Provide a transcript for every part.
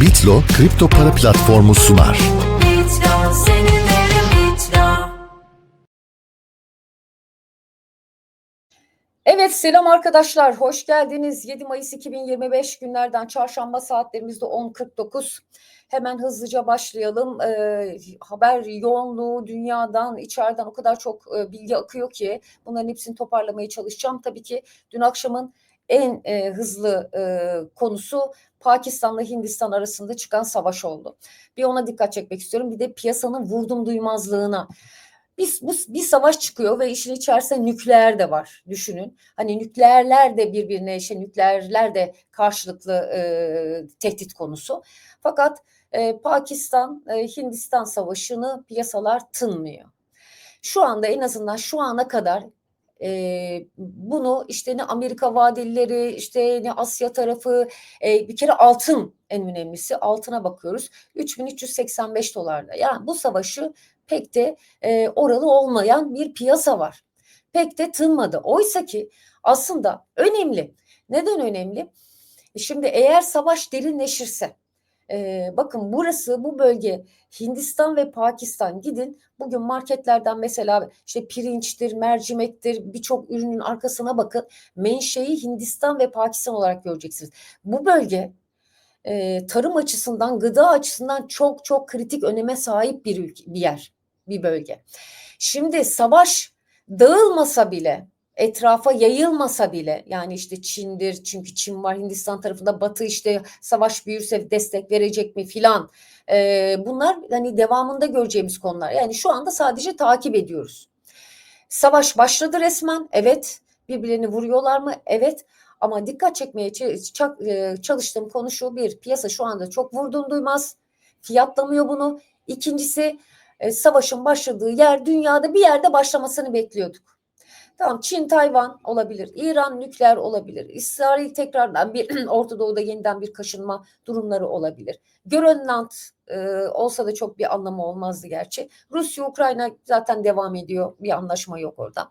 Bitlo kripto para platformu sunar. Evet selam arkadaşlar. Hoş geldiniz. 7 Mayıs 2025 günlerden çarşamba saatlerimizde 10.49 hemen hızlıca başlayalım. Ee, haber yoğunluğu dünyadan içeriden o kadar çok e, bilgi akıyor ki bunların hepsini toparlamaya çalışacağım. Tabii ki dün akşamın en e, hızlı e, konusu Pakistan'la Hindistan arasında çıkan savaş oldu. Bir ona dikkat çekmek istiyorum bir de piyasanın vurdum duymazlığına bir, bu, bir savaş çıkıyor ve işin içerisinde nükleer de var düşünün. Hani nükleerler de birbirine işte nükleerler de karşılıklı e, tehdit konusu. Fakat e, Pakistan e, Hindistan savaşını piyasalar tınmıyor. Şu anda en azından şu ana kadar e, bunu işte ne Amerika vadelileri işte ne Asya tarafı e, bir kere altın en önemlisi altına bakıyoruz 3385 dolarda yani bu savaşı pek de e, oralı olmayan bir piyasa var. Pek de tınmadı. Oysa ki aslında önemli. Neden önemli? Şimdi eğer savaş derinleşirse, e, bakın burası bu bölge Hindistan ve Pakistan gidin bugün marketlerden mesela işte pirinçtir, mercimektir birçok ürünün arkasına bakın menşei Hindistan ve Pakistan olarak göreceksiniz. Bu bölge e, tarım açısından, gıda açısından çok çok kritik öneme sahip bir ülke, bir yer, bir bölge. Şimdi savaş dağılmasa bile, etrafa yayılmasa bile, yani işte Çin'dir, çünkü Çin var Hindistan tarafında, Batı işte savaş büyürse destek verecek mi filan. E, bunlar hani devamında göreceğimiz konular. Yani şu anda sadece takip ediyoruz. Savaş başladı resmen, evet. Birbirlerini vuruyorlar mı? Evet. Ama dikkat çekmeye çalıştığım konu şu bir piyasa şu anda çok vurdum duymaz fiyatlamıyor bunu. İkincisi savaşın başladığı yer dünyada bir yerde başlamasını bekliyorduk. Tamam Çin, Tayvan olabilir, İran nükleer olabilir, İsrail tekrardan bir Orta Doğu'da yeniden bir kaşınma durumları olabilir. Grönland e, olsa da çok bir anlamı olmazdı gerçi. Rusya, Ukrayna zaten devam ediyor bir anlaşma yok orada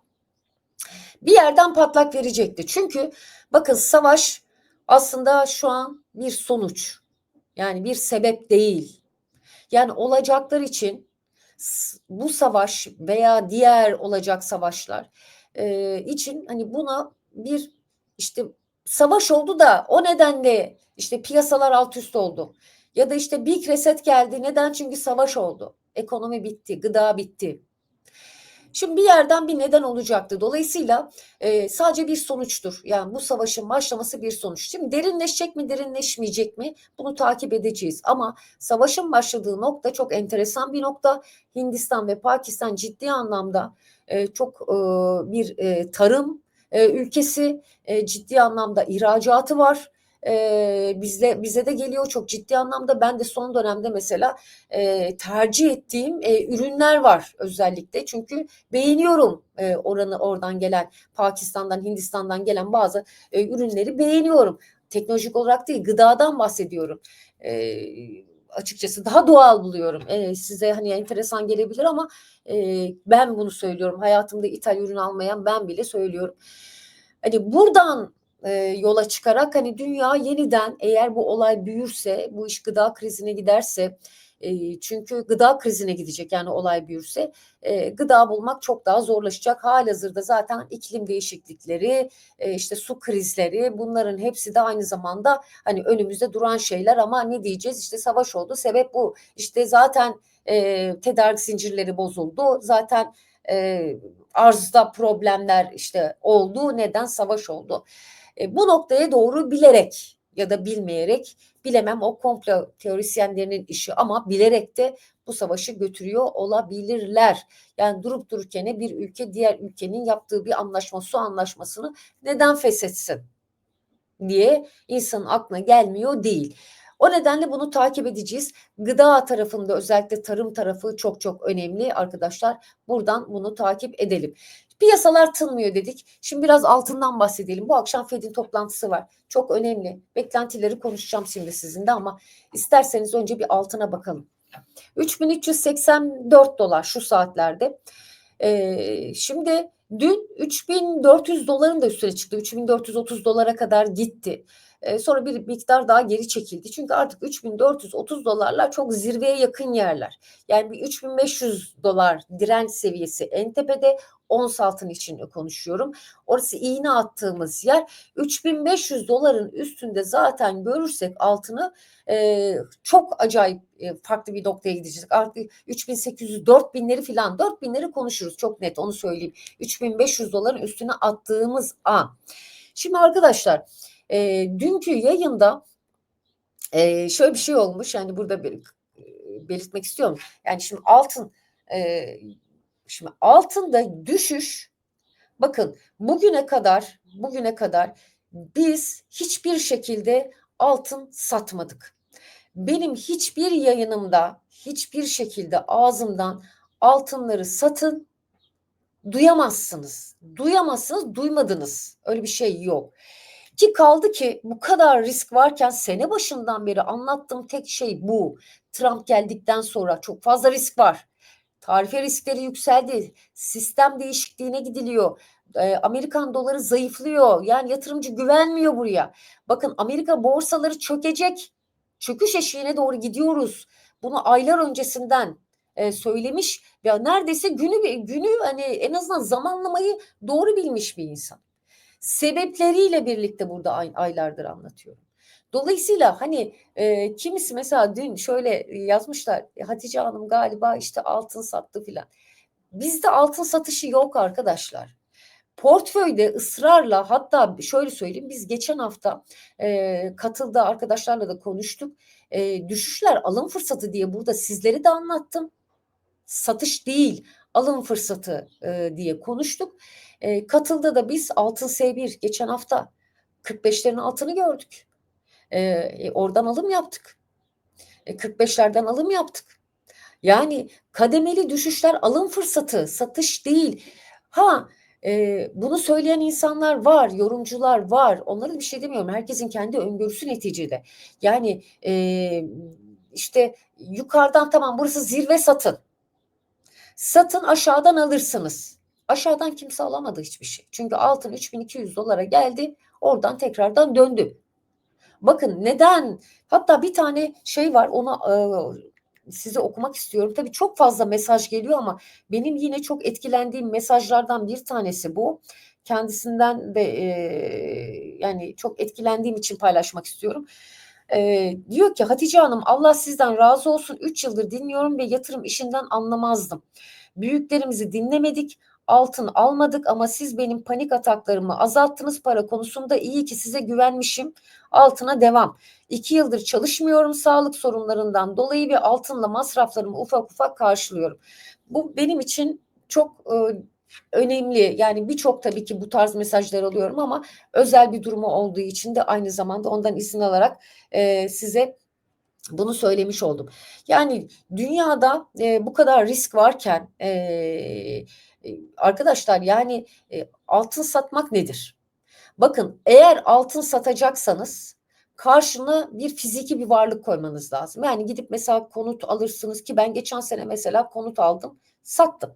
bir yerden patlak verecekti. Çünkü bakın savaş aslında şu an bir sonuç. Yani bir sebep değil. Yani olacaklar için bu savaş veya diğer olacak savaşlar e, için hani buna bir işte savaş oldu da o nedenle işte piyasalar alt üst oldu. Ya da işte Big Reset geldi. Neden? Çünkü savaş oldu. Ekonomi bitti, gıda bitti. Şimdi bir yerden bir neden olacaktı. Dolayısıyla e, sadece bir sonuçtur. Yani bu savaşın başlaması bir sonuç. Şimdi derinleşecek mi, derinleşmeyecek mi? Bunu takip edeceğiz. Ama savaşın başladığı nokta çok enteresan bir nokta. Hindistan ve Pakistan ciddi anlamda e, çok e, bir e, tarım e, ülkesi, e, ciddi anlamda ihracatı var e, bizde bize de geliyor çok ciddi anlamda. Ben de son dönemde mesela e, tercih ettiğim e, ürünler var özellikle. Çünkü beğeniyorum e, oranı oradan gelen Pakistan'dan, Hindistan'dan gelen bazı e, ürünleri beğeniyorum. Teknolojik olarak değil, gıdadan bahsediyorum. E, açıkçası daha doğal buluyorum. E, size hani enteresan gelebilir ama e, ben bunu söylüyorum. Hayatımda ithal ürün almayan ben bile söylüyorum. Hani buradan e, yola çıkarak hani dünya yeniden eğer bu olay büyürse, bu iş gıda krizine giderse e, çünkü gıda krizine gidecek yani olay büyürse e, gıda bulmak çok daha zorlaşacak. Halihazırda zaten iklim değişiklikleri, e, işte su krizleri bunların hepsi de aynı zamanda hani önümüzde duran şeyler ama ne diyeceğiz işte savaş oldu sebep bu. İşte zaten e, tedarik zincirleri bozuldu. Zaten e, arzda problemler işte oldu. Neden? Savaş oldu. E, bu noktaya doğru bilerek ya da bilmeyerek bilemem o komplo teorisyenlerinin işi ama bilerek de bu savaşı götürüyor olabilirler. Yani durup dururken bir ülke diğer ülkenin yaptığı bir anlaşma su anlaşmasını neden feshetsin diye insanın aklına gelmiyor değil. O nedenle bunu takip edeceğiz. Gıda tarafında özellikle tarım tarafı çok çok önemli arkadaşlar. Buradan bunu takip edelim. Piyasalar tınmıyor dedik. Şimdi biraz altından bahsedelim. Bu akşam Fed'in toplantısı var. Çok önemli. Beklentileri konuşacağım şimdi sizinle ama isterseniz önce bir altına bakalım. 3384 dolar şu saatlerde. Ee, şimdi dün 3400 doların da üstüne çıktı. 3430 dolara kadar gitti. E, sonra bir miktar daha geri çekildi. Çünkü artık 3430 dolarlar çok zirveye yakın yerler. Yani bir 3500 dolar direnç seviyesi en tepede ons altın için konuşuyorum. Orası iğne attığımız yer 3500 doların üstünde zaten görürsek altını e, çok acayip e, farklı bir noktaya gidecek. Artık 3800 4000'leri falan 4000'leri konuşuruz çok net onu söyleyeyim. 3500 doların üstüne attığımız an. Şimdi arkadaşlar e, dünkü yayında e, şöyle bir şey olmuş yani burada bir, e, belirtmek istiyorum. Yani şimdi altın e, şimdi altında düşüş bakın bugüne kadar bugüne kadar biz hiçbir şekilde altın satmadık. Benim hiçbir yayınımda hiçbir şekilde ağzımdan altınları satın duyamazsınız. Duyamazsınız, duymadınız. Öyle bir şey yok. Ki kaldı ki bu kadar risk varken sene başından beri anlattığım tek şey bu. Trump geldikten sonra çok fazla risk var. Tarife riskleri yükseldi. Sistem değişikliğine gidiliyor. Ee, Amerikan doları zayıflıyor. Yani yatırımcı güvenmiyor buraya. Bakın Amerika borsaları çökecek. Çöküş eşiğine doğru gidiyoruz. Bunu aylar öncesinden e, söylemiş ve neredeyse günü günü hani en azından zamanlamayı doğru bilmiş bir insan. Sebepleriyle birlikte burada ay, aylardır anlatıyorum. Dolayısıyla hani e, kimisi mesela dün şöyle yazmışlar "E, Hatice Hanım galiba işte altın sattı filan. Bizde altın satışı yok arkadaşlar. Portföyde ısrarla hatta şöyle söyleyeyim biz geçen hafta e, katıldı arkadaşlarla da konuştuk. E, düşüşler alım fırsatı diye burada sizleri de anlattım. Satış değil alım fırsatı e, diye konuştuk. E, katılda da biz altın S1 geçen hafta 45'lerin altını gördük. E, oradan alım yaptık. E, 45'lerden alım yaptık. Yani kademeli düşüşler alım fırsatı, satış değil. Ha e, bunu söyleyen insanlar var, yorumcular var. Onlara bir şey demiyorum. Herkesin kendi öngörüsü neticede. Yani e, işte yukarıdan tamam burası zirve satın. Satın aşağıdan alırsınız. Aşağıdan kimse alamadı hiçbir şey. Çünkü altın 3200 dolara geldi. Oradan tekrardan döndü. Bakın neden? Hatta bir tane şey var onu e, size okumak istiyorum. Tabii çok fazla mesaj geliyor ama benim yine çok etkilendiğim mesajlardan bir tanesi bu. Kendisinden de e, yani çok etkilendiğim için paylaşmak istiyorum. E, diyor ki Hatice Hanım Allah sizden razı olsun. 3 yıldır dinliyorum ve yatırım işinden anlamazdım. Büyüklerimizi dinlemedik altın almadık ama siz benim panik ataklarımı azalttınız para konusunda iyi ki size güvenmişim altına devam. İki yıldır çalışmıyorum sağlık sorunlarından dolayı ve altınla masraflarımı ufak ufak karşılıyorum. Bu benim için çok e, önemli yani birçok tabii ki bu tarz mesajlar alıyorum ama özel bir durumu olduğu için de aynı zamanda ondan izin alarak e, size bunu söylemiş oldum. Yani dünyada e, bu kadar risk varken e, arkadaşlar yani e, altın satmak nedir? Bakın eğer altın satacaksanız karşına bir fiziki bir varlık koymanız lazım. Yani gidip mesela konut alırsınız ki ben geçen sene mesela konut aldım, sattım.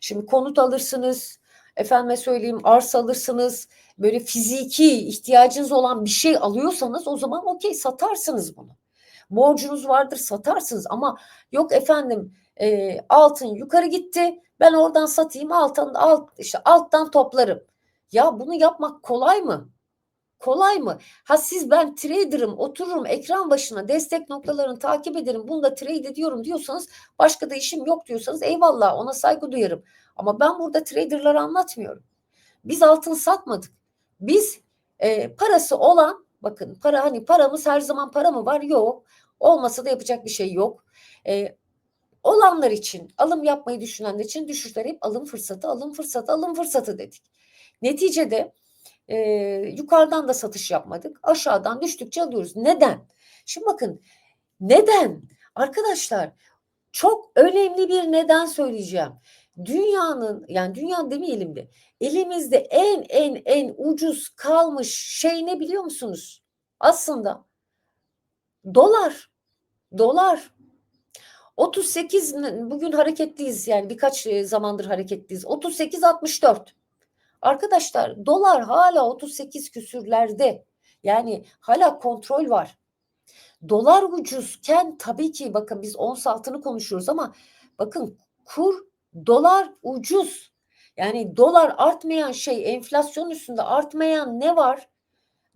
Şimdi konut alırsınız, efendime söyleyeyim arsa alırsınız, böyle fiziki ihtiyacınız olan bir şey alıyorsanız o zaman okey satarsınız bunu. Borcunuz vardır satarsınız ama yok efendim e, altın yukarı gitti ben oradan satayım alttan alt işte alttan toplarım. Ya bunu yapmak kolay mı? Kolay mı? Ha siz ben trader'ım otururum ekran başına destek noktalarını takip ederim bunu da trade ediyorum diyorsanız başka da işim yok diyorsanız eyvallah ona saygı duyarım. Ama ben burada trader'ları anlatmıyorum. Biz altın satmadık. Biz e, parası olan bakın para hani paramız her zaman para mı var? Yok. Olmasa da yapacak bir şey yok. E, olanlar için alım yapmayı düşünenler için düşüşler hep alım fırsatı alım fırsatı alım fırsatı dedik. Neticede e, yukarıdan da satış yapmadık. Aşağıdan düştükçe alıyoruz. Neden? Şimdi bakın neden? Arkadaşlar çok önemli bir neden söyleyeceğim. Dünyanın yani dünya demeyelim de elimizde en en en ucuz kalmış şey ne biliyor musunuz? Aslında dolar. Dolar. 38 bugün hareketliyiz yani birkaç zamandır hareketliyiz. 38 64. Arkadaşlar dolar hala 38 küsürlerde. Yani hala kontrol var. Dolar ucuzken tabii ki bakın biz ons altını konuşuyoruz ama bakın kur dolar ucuz. Yani dolar artmayan şey enflasyon üstünde artmayan ne var?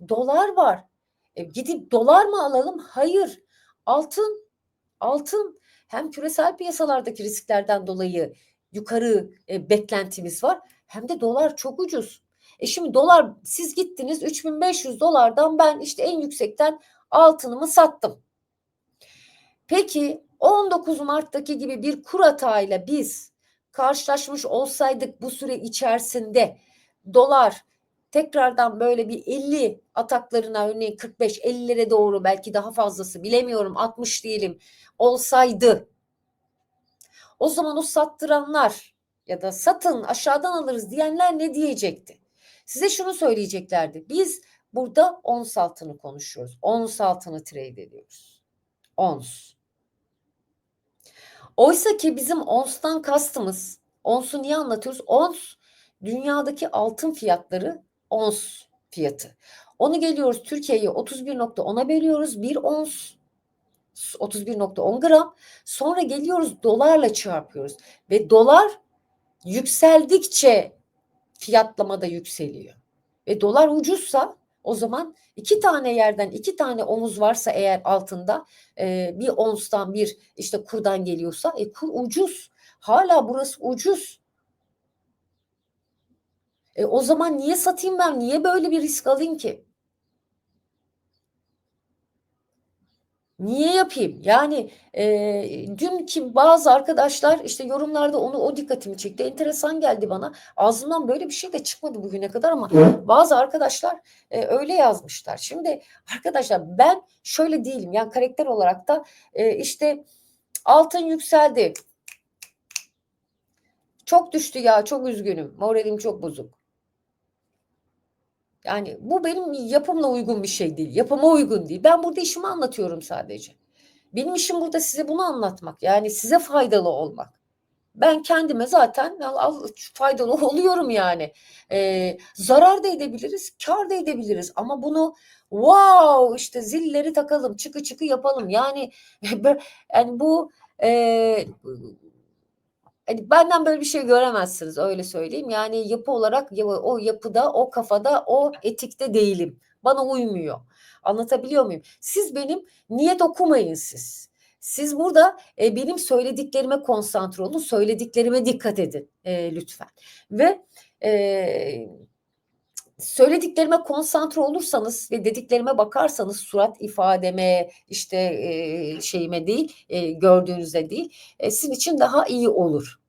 Dolar var. E, gidip dolar mı alalım? Hayır. Altın altın hem küresel piyasalardaki risklerden dolayı yukarı e, beklentimiz var hem de dolar çok ucuz. E şimdi dolar siz gittiniz 3500 dolardan ben işte en yüksekten altınımı sattım. Peki 19 Mart'taki gibi bir kur hatayla biz karşılaşmış olsaydık bu süre içerisinde dolar tekrardan böyle bir 50 ataklarına örneğin 45 50'lere doğru belki daha fazlası bilemiyorum 60 diyelim olsaydı o zaman o sattıranlar ya da satın aşağıdan alırız diyenler ne diyecekti? Size şunu söyleyeceklerdi. Biz burada ons altını konuşuyoruz. Ons altını trade ediyoruz. Ons. Oysa ki bizim onstan kastımız, onsu niye anlatıyoruz? Ons dünyadaki altın fiyatları ons fiyatı. Onu geliyoruz Türkiye'ye 31.10'a bölüyoruz. Bir ons 31.10 gram. Sonra geliyoruz dolarla çarpıyoruz. Ve dolar yükseldikçe fiyatlama da yükseliyor. Ve dolar ucuzsa o zaman iki tane yerden iki tane omuz varsa eğer altında e, bir onstan bir işte kurdan geliyorsa e, kur ucuz. Hala burası ucuz. E, o zaman niye satayım ben? Niye böyle bir risk alayım ki? Niye yapayım? Yani e, dün ki bazı arkadaşlar işte yorumlarda onu o dikkatimi çekti. Enteresan geldi bana. Ağzımdan böyle bir şey de çıkmadı bugüne kadar ama bazı arkadaşlar e, öyle yazmışlar. Şimdi arkadaşlar ben şöyle değilim. Yani karakter olarak da e, işte altın yükseldi. Çok düştü ya çok üzgünüm. Moralim çok bozuk. Yani bu benim yapımla uygun bir şey değil. Yapıma uygun değil. Ben burada işimi anlatıyorum sadece. Benim işim burada size bunu anlatmak. Yani size faydalı olmak. Ben kendime zaten faydalı oluyorum yani. Ee, zarar da edebiliriz, kar da edebiliriz. Ama bunu wow işte zilleri takalım, çıkı çıkı yapalım. Yani yani bu e, hani benden böyle bir şey göremezsiniz öyle söyleyeyim. Yani yapı olarak o yapıda, o kafada, o etikte değilim. Bana uymuyor. Anlatabiliyor muyum? Siz benim niyet okumayın siz. Siz burada e, benim söylediklerime konsantre olun, söylediklerime dikkat edin e, lütfen. Ve e, söylediklerime konsantre olursanız ve dediklerime bakarsanız surat ifademe işte e, şeyime değil e, gördüğünüzde değil e, sizin için daha iyi olur.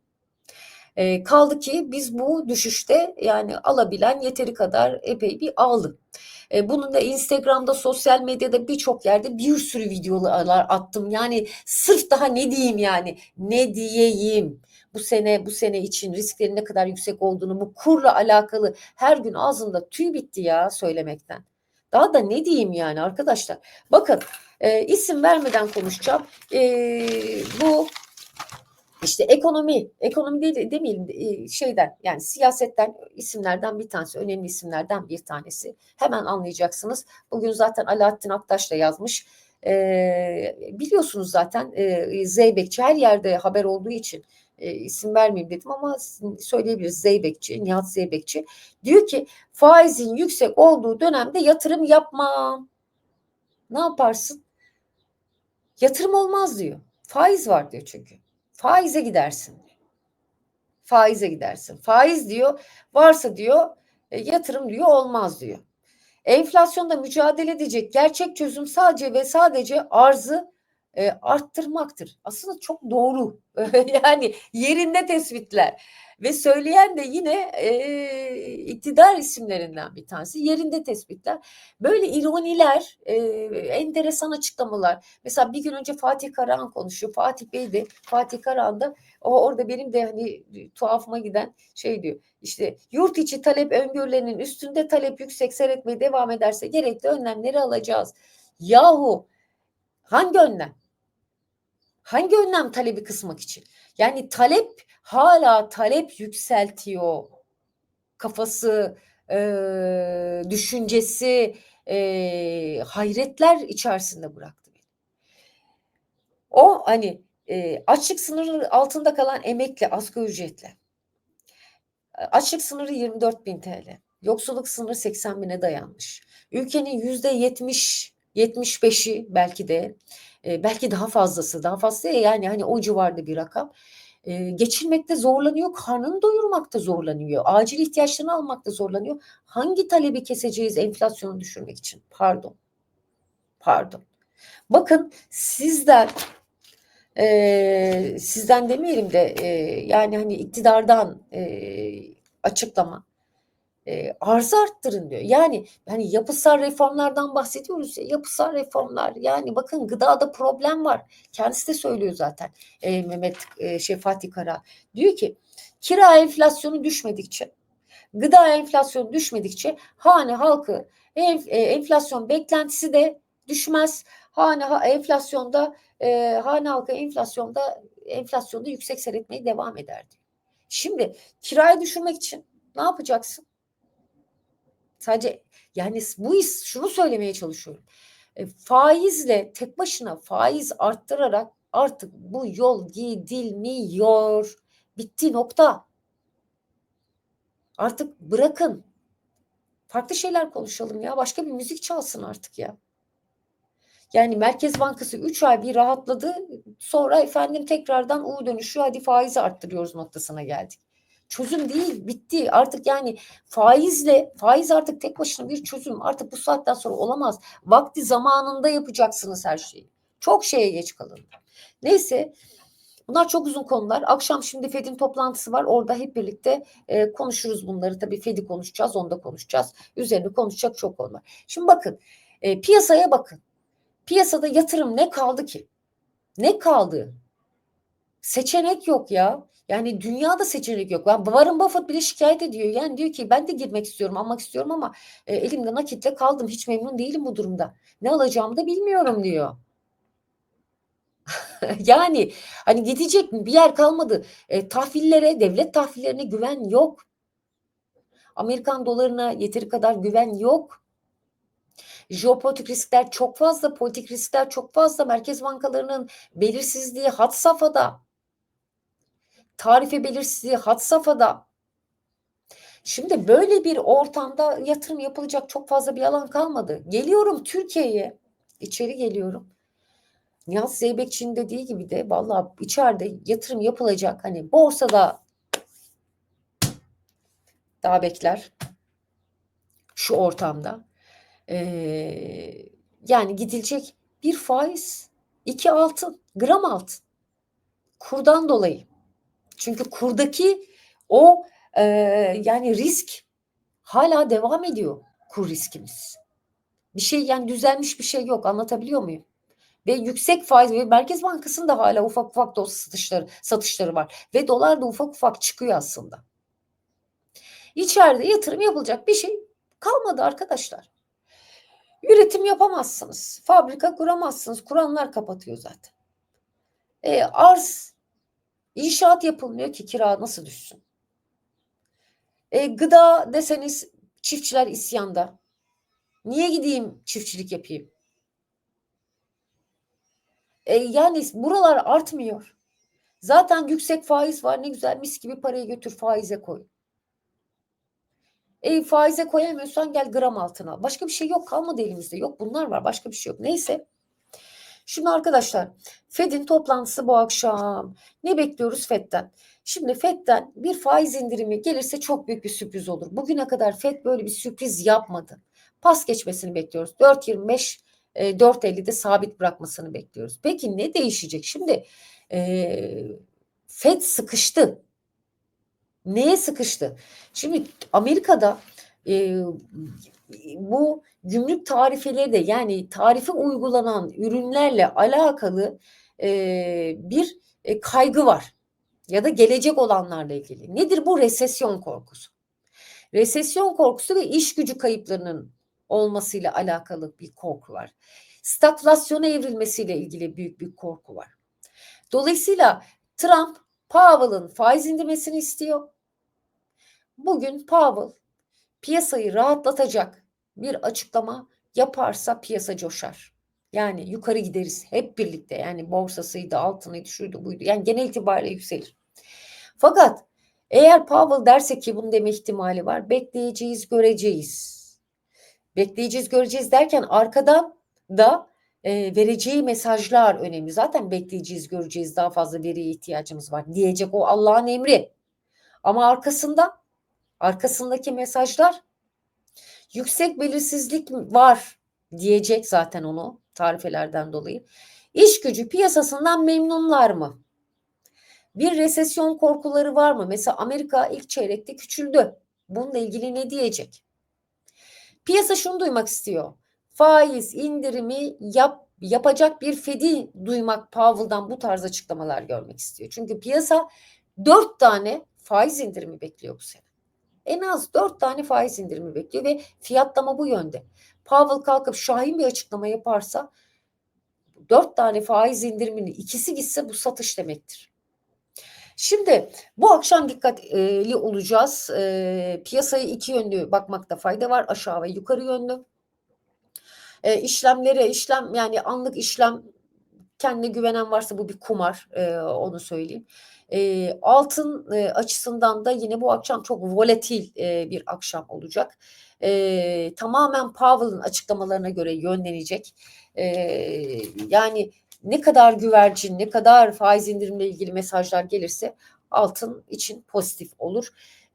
E, kaldı ki biz bu düşüşte yani alabilen yeteri kadar epey bir aldık. E, bunun da Instagram'da, sosyal medyada birçok yerde bir sürü videolar attım. Yani sırf daha ne diyeyim yani ne diyeyim bu sene bu sene için risklerin ne kadar yüksek olduğunu bu kurla alakalı her gün ağzımda tüy bitti ya söylemekten. Daha da ne diyeyim yani arkadaşlar. Bakın e, isim vermeden konuşacağım. E, bu işte ekonomi, ekonomi değil, demeyelim e, şeyden yani siyasetten isimlerden bir tanesi, önemli isimlerden bir tanesi. Hemen anlayacaksınız. Bugün zaten Alaaddin Aktaş da yazmış. Ee, biliyorsunuz zaten e, Zeybekçi her yerde haber olduğu için e, isim vermeyeyim dedim ama söyleyebiliriz Zeybekçi, Nihat Zeybekçi. Diyor ki faizin yüksek olduğu dönemde yatırım yapma. Ne yaparsın? Yatırım olmaz diyor. Faiz var diyor çünkü. Faize gidersin. Faize gidersin. Faiz diyor varsa diyor e, yatırım diyor olmaz diyor. Enflasyonda mücadele edecek gerçek çözüm sadece ve sadece arzı e, arttırmaktır. Aslında çok doğru. yani yerinde tespitler. Ve söyleyen de yine e, iktidar isimlerinden bir tanesi. Yerinde tespitler. Böyle ironiler, e, enteresan açıklamalar. Mesela bir gün önce Fatih Karahan konuşuyor. Fatih Bey de, Fatih Karahan da o orada benim de hani tuhafıma giden şey diyor. İşte yurt içi talep öngörülerinin üstünde talep yüksek seyretmeye devam ederse gerekli önlemleri alacağız. Yahu hangi önlem? Hangi önlem talebi kısmak için? Yani talep hala talep yükseltiyor. Kafası, e, düşüncesi e, hayretler içerisinde bıraktı. O hani e, açlık sınırı altında kalan emekli asgari ücretle. Açlık sınırı 24 bin TL. Yoksulluk sınırı 80 bine dayanmış. Ülkenin yüzde 70 75'i belki de e, belki daha fazlası daha fazla yani hani o civarda bir rakam e, geçinmekte zorlanıyor, karnını doyurmakta zorlanıyor, acil ihtiyaçlarını almakta zorlanıyor. Hangi talebi keseceğiz enflasyonu düşürmek için? Pardon. Pardon. Bakın sizden e, sizden demeyelim de e, yani hani iktidardan e, açıklama e, arzı arttırın diyor. Yani hani yapısal reformlardan bahsediyoruz ya yapısal reformlar yani bakın gıdada problem var. Kendisi de söylüyor zaten e, Mehmet e, Fatih Kara. Diyor ki kira enflasyonu düşmedikçe gıda enflasyonu düşmedikçe hane halkı enf- e, enflasyon beklentisi de düşmez. Hane ha- enflasyonda e, hane halkı enflasyonda enflasyonda yüksek seyretmeye devam eder diyor. Şimdi kirayı düşürmek için ne yapacaksın? Sadece yani bu iş şunu söylemeye çalışıyorum. E, faizle tek başına faiz arttırarak artık bu yol gidilmiyor. Bitti nokta. Artık bırakın. Farklı şeyler konuşalım ya. Başka bir müzik çalsın artık ya. Yani Merkez Bankası 3 ay bir rahatladı. Sonra efendim tekrardan U dönüşü hadi faizi arttırıyoruz noktasına geldik. Çözüm değil, bitti. Artık yani faizle, faiz artık tek başına bir çözüm. Artık bu saatten sonra olamaz. Vakti zamanında yapacaksınız her şeyi. Çok şeye geç kalın. Neyse bunlar çok uzun konular. Akşam şimdi Fed'in toplantısı var. Orada hep birlikte e, konuşuruz bunları. Tabii Fed'i konuşacağız, onu da konuşacağız. Üzerine konuşacak çok konu var. Şimdi bakın, e, piyasaya bakın. Piyasada yatırım ne kaldı ki? Ne kaldı? Seçenek yok ya. Yani dünyada seçenek yok. Ben Warren Buffett bile şikayet ediyor. Yani diyor ki ben de girmek istiyorum, almak istiyorum ama e, elimde nakitle kaldım. Hiç memnun değilim bu durumda. Ne alacağımı da bilmiyorum diyor. yani hani gidecek bir yer kalmadı. E, tahvillere, devlet tahvillerine güven yok. Amerikan dolarına yeteri kadar güven yok. Jeopolitik riskler çok fazla, politik riskler çok fazla. Merkez bankalarının belirsizliği had safhada. Tarife belirsizliği had safhada. Şimdi böyle bir ortamda yatırım yapılacak çok fazla bir alan kalmadı. Geliyorum Türkiye'ye, içeri geliyorum. Nihat Zeybekçi'nin dediği gibi de vallahi içeride yatırım yapılacak. Hani borsada daha bekler şu ortamda. Ee, yani gidilecek bir faiz, iki altın, gram altın. Kurdan dolayı. Çünkü kurdaki o e, yani risk hala devam ediyor kur riskimiz. Bir şey yani düzelmiş bir şey yok anlatabiliyor muyum? Ve yüksek faiz ve Merkez Bankası'nın da hala ufak ufak doz satışları, satışları var. Ve dolar da ufak ufak çıkıyor aslında. İçeride yatırım yapılacak bir şey kalmadı arkadaşlar. Üretim yapamazsınız. Fabrika kuramazsınız. Kuranlar kapatıyor zaten. E, arz, inşaat yapılmıyor ki kira nasıl düşsün? E, gıda deseniz çiftçiler isyanda. Niye gideyim çiftçilik yapayım? E, yani buralar artmıyor. Zaten yüksek faiz var. Ne güzel mis gibi parayı götür faize koy. E, faize koyamıyorsan gel gram altına. Başka bir şey yok kalmadı elimizde. Yok bunlar var başka bir şey yok. Neyse. Şimdi arkadaşlar Fed'in toplantısı bu akşam. Ne bekliyoruz Fed'den? Şimdi Fed'den bir faiz indirimi gelirse çok büyük bir sürpriz olur. Bugüne kadar Fed böyle bir sürpriz yapmadı. Pas geçmesini bekliyoruz. 4.25 e, 4.50'de sabit bırakmasını bekliyoruz. Peki ne değişecek? Şimdi e, Fed sıkıştı. Neye sıkıştı? Şimdi Amerika'da e, bu gümrük tarifeleri de yani tarife uygulanan ürünlerle alakalı e, bir e, kaygı var ya da gelecek olanlarla ilgili. Nedir bu resesyon korkusu? Resesyon korkusu ve iş gücü kayıplarının olmasıyla alakalı bir korku var. Stagflasyona evrilmesiyle ilgili büyük bir korku var. Dolayısıyla Trump Powell'ın faiz indirmesini istiyor. Bugün Powell piyasayı rahatlatacak bir açıklama yaparsa piyasa coşar. Yani yukarı gideriz hep birlikte. Yani borsasıydı, altınıydı, şuydu, buydu. Yani genel itibariyle yükselir. Fakat eğer Powell derse ki bunun deme ihtimali var. Bekleyeceğiz, göreceğiz. Bekleyeceğiz, göreceğiz derken arkadan da e, vereceği mesajlar önemli. Zaten bekleyeceğiz, göreceğiz, daha fazla veriye ihtiyacımız var diyecek o Allah'ın emri. Ama arkasında, arkasındaki mesajlar yüksek belirsizlik var diyecek zaten onu tarifelerden dolayı. İş gücü piyasasından memnunlar mı? Bir resesyon korkuları var mı? Mesela Amerika ilk çeyrekte küçüldü. Bununla ilgili ne diyecek? Piyasa şunu duymak istiyor. Faiz indirimi yap, yapacak bir Fed'i duymak Powell'dan bu tarz açıklamalar görmek istiyor. Çünkü piyasa dört tane faiz indirimi bekliyor bu sene. En az dört tane faiz indirimi bekliyor ve fiyatlama bu yönde. Powell kalkıp şahin bir açıklama yaparsa dört tane faiz indiriminin ikisi gitse bu satış demektir. Şimdi bu akşam dikkatli olacağız. E, piyasaya iki yönlü bakmakta fayda var. Aşağı ve yukarı yönlü. E, işlemlere işlem yani anlık işlem kendine güvenen varsa bu bir kumar e, onu söyleyeyim. E, altın e, açısından da yine bu akşam çok volatil e, bir akşam olacak. E, tamamen Powell'ın açıklamalarına göre yönlenecek. E, yani ne kadar güvercin, ne kadar faiz indirimle ilgili mesajlar gelirse altın için pozitif olur.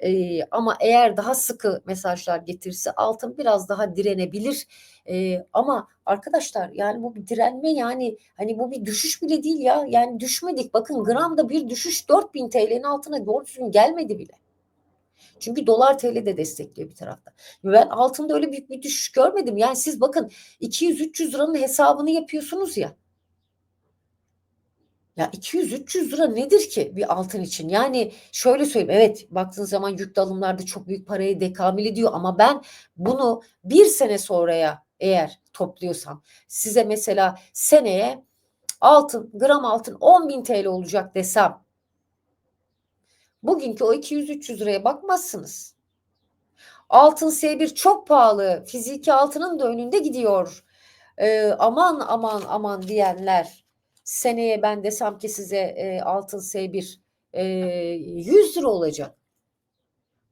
Ee, ama eğer daha sıkı mesajlar getirirse altın biraz daha direnebilir. Ee, ama arkadaşlar yani bu bir direnme yani hani bu bir düşüş bile değil ya. Yani düşmedik. Bakın gramda bir düşüş 4000 TL'nin altına doğru düzgün gelmedi bile. Çünkü dolar TL de destekliyor bir tarafta. Ben altında öyle büyük bir düşüş görmedim. Yani siz bakın 200-300 liranın hesabını yapıyorsunuz ya. Ya 200-300 lira nedir ki bir altın için? Yani şöyle söyleyeyim evet baktığınız zaman yüklü alımlarda çok büyük parayı dekamil ediyor ama ben bunu bir sene sonraya eğer topluyorsam size mesela seneye altın gram altın 10 bin TL olacak desem bugünkü o 200-300 liraya bakmazsınız. Altın S1 çok pahalı fiziki altının da önünde gidiyor. Ee, aman aman aman diyenler seneye ben desem ki size e, altın S1 e, 100 lira olacak.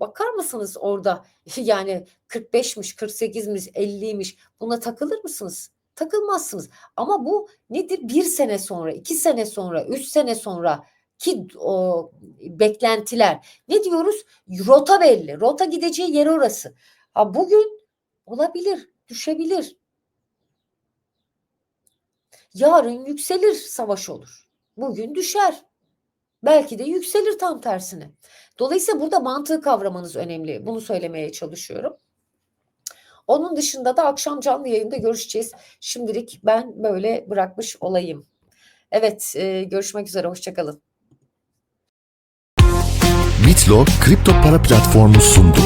Bakar mısınız orada yani 45'miş, 48'miş, 50'ymiş buna takılır mısınız? Takılmazsınız. Ama bu nedir? Bir sene sonra, iki sene sonra, üç sene sonra ki o beklentiler. Ne diyoruz? Rota belli. Rota gideceği yer orası. Ha bugün olabilir, düşebilir. Yarın yükselir savaş olur. Bugün düşer. Belki de yükselir tam tersine. Dolayısıyla burada mantığı kavramanız önemli. Bunu söylemeye çalışıyorum. Onun dışında da akşam canlı yayında görüşeceğiz. Şimdilik ben böyle bırakmış olayım. Evet, e, görüşmek üzere. Hoşçakalın. Bitlo kripto para platformu sundu.